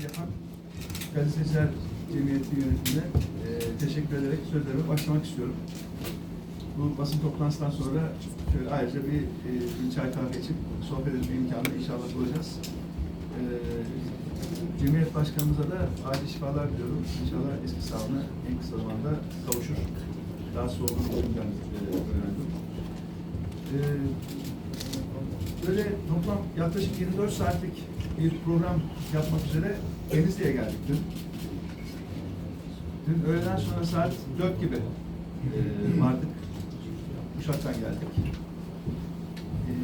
yapan Gazeteciler Cemiyeti yönetimine e, teşekkür ederek sözlerime başlamak istiyorum. Bu basın toplantısından sonra şöyle ayrıca bir, e, bir çay kahve içip sohbet etme imkanı inşallah bulacağız. E, Cemiyet Başkanımıza da acil şifalar diliyorum. İnşallah eski sağlığına en kısa zamanda kavuşur. Daha soğuk olduğundan e, öğrendim. E, Böyle toplam yaklaşık 24 saatlik bir program yapmak üzere Denizli'ye geldik dün. Dün öğleden sonra saat 4 gibi e, vardık. Uşak'tan geldik. E,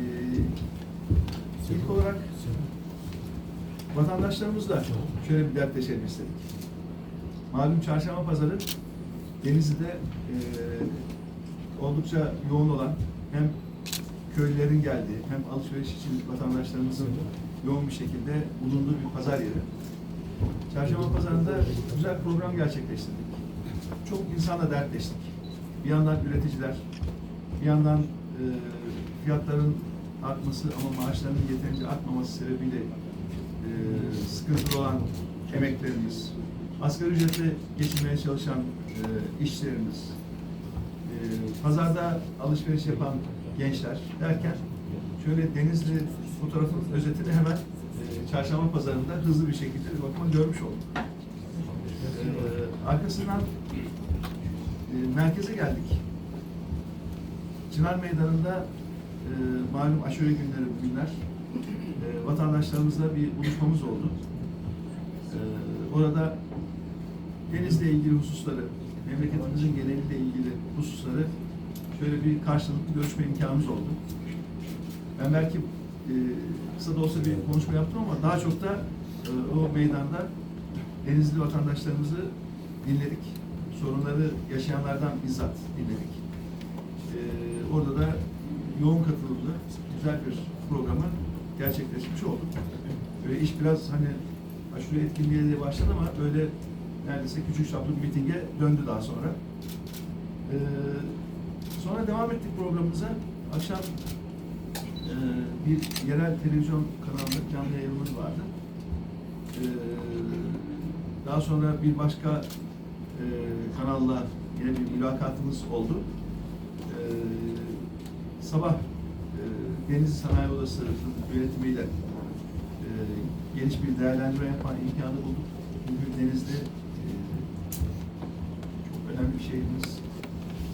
ilk olarak vatandaşlarımızla şöyle bir dertleşelim istedik. Malum çarşamba pazarı Denizli'de e, oldukça yoğun olan hem köylülerin geldiği hem alışveriş için vatandaşlarımızın yoğun bir şekilde bulunduğu bir pazar yeri. Çarşamba pazarında güzel program gerçekleştirdik. Çok insanla dertleştik. Bir yandan üreticiler, bir yandan e, fiyatların artması ama maaşlarının yeterince artmaması sebebiyle e, sıkıntılı olan emeklerimiz, asgari ücretle geçinmeye çalışan e, işçilerimiz, e, pazarda alışveriş yapan gençler derken şöyle Denizli fotoğrafın özetini hemen e, çarşamba pazarında hızlı bir şekilde bir bakıma görmüş olduk. E, arkasından e, merkeze geldik. Çınar Meydanı'nda e, malum aşure günleri bugünler e, vatandaşlarımızla bir buluşmamız oldu. E, orada denizle ilgili hususları, memleketimizin geneliyle ilgili hususları şöyle bir karşılıklı görüşme imkanımız oldu. Ben belki e, kısa da olsa bir konuşma yaptım ama daha çok da e, o meydanda denizli vatandaşlarımızı dinledik. Sorunları yaşayanlardan bizzat dinledik. E, orada da yoğun katılımlı güzel bir programı gerçekleşmiş olduk. Böyle iş biraz hani aşure etkinliğe de başladı ama böyle neredeyse küçük çaplı bir mitinge döndü daha sonra. Ee, sonra devam ettik programımıza. Akşam e, bir yerel televizyon kanalında canlı yayınımız vardı. Ee, daha sonra bir başka e, kanalla yine bir mülakatımız oldu. Ee, sabah e, Deniz Sanayi Odası'nın yönetimiyle e, geniş bir değerlendirme yapan imkanı bulduk. Bugün Denizli